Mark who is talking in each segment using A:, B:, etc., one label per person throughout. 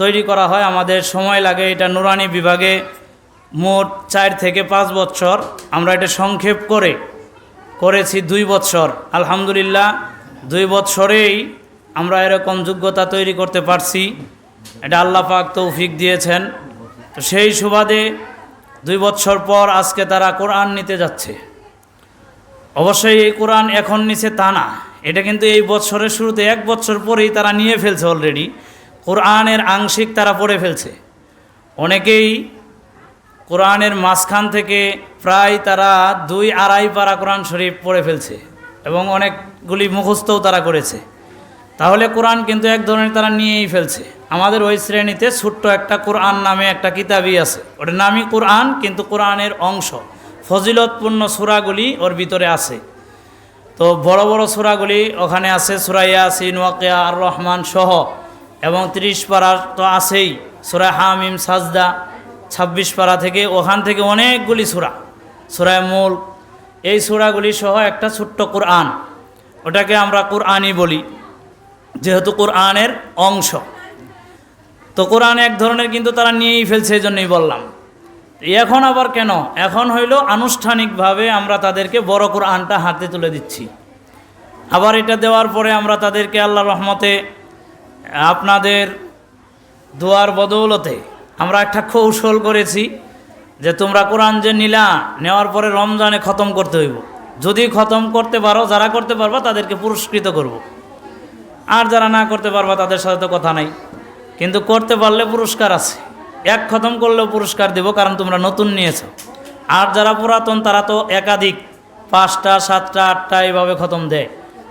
A: তৈরি করা হয়। আমাদের সময় লাগে এটা নুরানি বিভাগে মোট চার থেকে পাঁচ বছর। আমরা এটা সংক্ষেপ করে, করেছি দুই বছর। আলহামদুলিল্লাহ, দুই বছরেই আমরা এরকম যোগ্যতা তৈরি করতে পারছি। এটা আল্লাহ পাক তৌফিক দিয়েছেন। তো সেই সুবাদে দুই বছর পর আজকে তারা কোরআন নিতে যাচ্ছে। অবশ্যই এই কোরআন এখন নিচে তা না এটা কিন্তু এই বছরের শুরুতে এক বছর পরেই তারা নিয়ে ফেলছে অলরেডি কোরআনের আংশিক তারা পড়ে ফেলছে। অনেকেই কোরআনের মাঝখান থেকে প্রায় তারা দুই আড়াই পারা কোরআন শরীফ পড়ে ফেলছে এবং অনেকগুলি মুখস্থও তারা করেছে। তাহলে কোরআন কিন্তু এক ধরনের তারা নিয়েই ফেলছে। আমাদের ওই শ্রেণীতে ছোট্ট একটা কোরআন নামে একটা কিতাবই আছে। ওটার নামই কোরআন, কিন্তু কোরআনের অংশ, ফজিলতপূর্ণ সুরাগুলি ওর ভিতরে আছে। তো বড় বড় সুরাগুলি ওখানে আছে সুরাইয়া ইয়াসিন, ওয়াকিয়া আর রহমান সহ এবং তিরিশ পাড়ার তো আছেই। সুরা হামিম, সাজদা, ছাব্বিশ পাড়া থেকে ওখান থেকে অনেকগুলি সুরা। সুরায় মূল, এই সুরাগুলি সহ একটা ছোট্ট কোরআন। ওটাকে আমরা কোরআনই বলি, যেহেতু কোরআনের অংশ। তো কোরআন এক ধরনের কিন্তু তারা নিয়েই ফেলছে এই জন্যই বললাম। এখন আবার কেন? এখন হইল আনুষ্ঠানিকভাবে আমরা তাদেরকে বড় কোরআনটা হাতে তুলে দিচ্ছি। আবার এটা দেওয়ার পরে আমরা তাদেরকে আল্লাহ রহমতে আপনাদের দোয়ার বদৌলতে আমরা একটা কৌশল করেছি যে তোমরা কোরআন যে নিলা, নেওয়ার পরে রমজানে খতম করতে হইব। যদি খতম করতে পারো, যারা করতে পারবা তাদেরকে পুরস্কৃত করব। আর যারা না করতে পারবা তাদের সাথে তো কথা নাই। কিন্তু করতে পারলে পুরস্কার আছে। এক খতম করলেও পুরস্কার দেব, কারণ তোমরা নতুন নিয়েছো। আর যারা পুরাতন, তারা তো একাধিক, পাঁচটা, সাতটা, আটটা এভাবে খতম দেয়।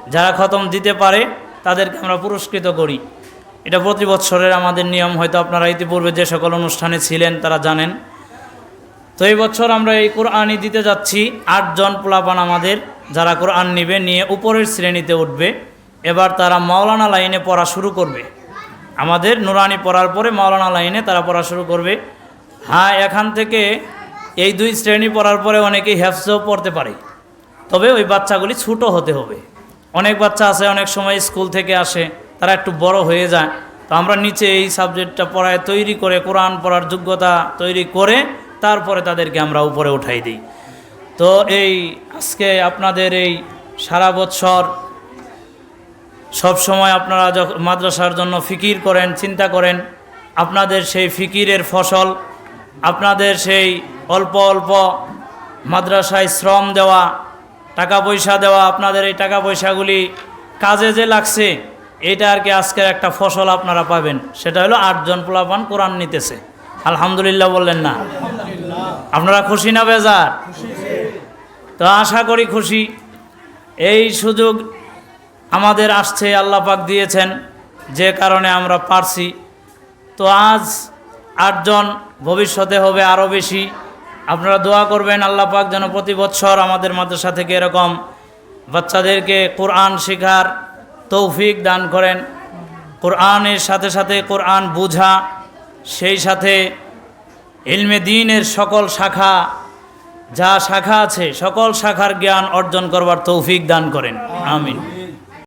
A: যারা খতম দিতে পারে, তাদেরকে আমরা পুরস্কৃত করি। এটা প্রতি বছরের আমাদের নিয়ম, হয়তো আপনারা ইতিপূর্বে যে সকল অনুষ্ঠানে ছিলেন তারা জানেন। তো এই বছর আমরা এই কোরআনই দিতে যাচ্ছি। আটজন পোলাপান আমাদের, যারা কোরআন নিবে, নিয়ে উপরের শ্রেণীতে উঠবে। এবার তারা মাওলানা লাইনে পড়া শুরু করবে। আমাদের নুরানি পড়ার পরে মাওলানা লাইনে তারা পড়া শুরু করবে। হ্যাঁ এখান থেকে এই দুই শ্রেণি পড়ার পরে অনেকেই হ্যাফজও পড়তে পারে। তবে ওই বাচ্চাগুলি ছোটো হতে হবে। অনেক বাচ্চা আছে, অনেক সময় স্কুল থেকে আসে। তারা একটু বড় হয়ে যায়। তো আমরা নিচে এই সাবজেক্টটা পড়ায় তৈরি করে, কোরআন পড়ার যোগ্যতা তৈরি করে তারপরে তাদেরকে আমরা উপরে উঠাই দিই। তো এই আজকে আপনাদের এই সারা বৎসর সব সময় আপনারা যখন মাদ্রাসার জন্য ফিকির করেন, চিন্তা করেন, আপনাদের সেই ফিকিরের ফসল, আপনাদের সেই অল্প অল্প মাদ্রাসায় শ্রম দেওয়া, টাকা পয়সা দেওয়া, আপনাদের এই টাকা পয়সাগুলি কাজে যে লাগছে এটা আর কি আজকের একটা ফসল আপনারা পাবেন। সেটা হলো আটজন পোলাপান কোরআন নিতেছে। আলহামদুলিল্লাহ বললেন না। আপনারা খুশি না বেজার? তো আশা করি খুশি। এই সুযোগ আমাদের আসছে, আল্লাহ পাক দিয়েছেন, যে কারণে আমরা পারছি। তো আজ আটজন, ভবিষ্যতে হবে আরও বেশি। আপনারা দোয়া করবেন, আল্লাহ পাক যেন প্রতি বছর আমাদের মাদ্রাসা থেকে এরকম বাচ্চাদেরকে কোরআন শেখার তৌফিক দান করেন। কোরআনের সাথে সাথে কোরআন বুঝা, সেই সাথে ইলমে দিনের সকল শাখা, যা শাখা আছে, সকল শাখার জ্ঞান অর্জন করবার তৌফিক দান করেন। আমিন।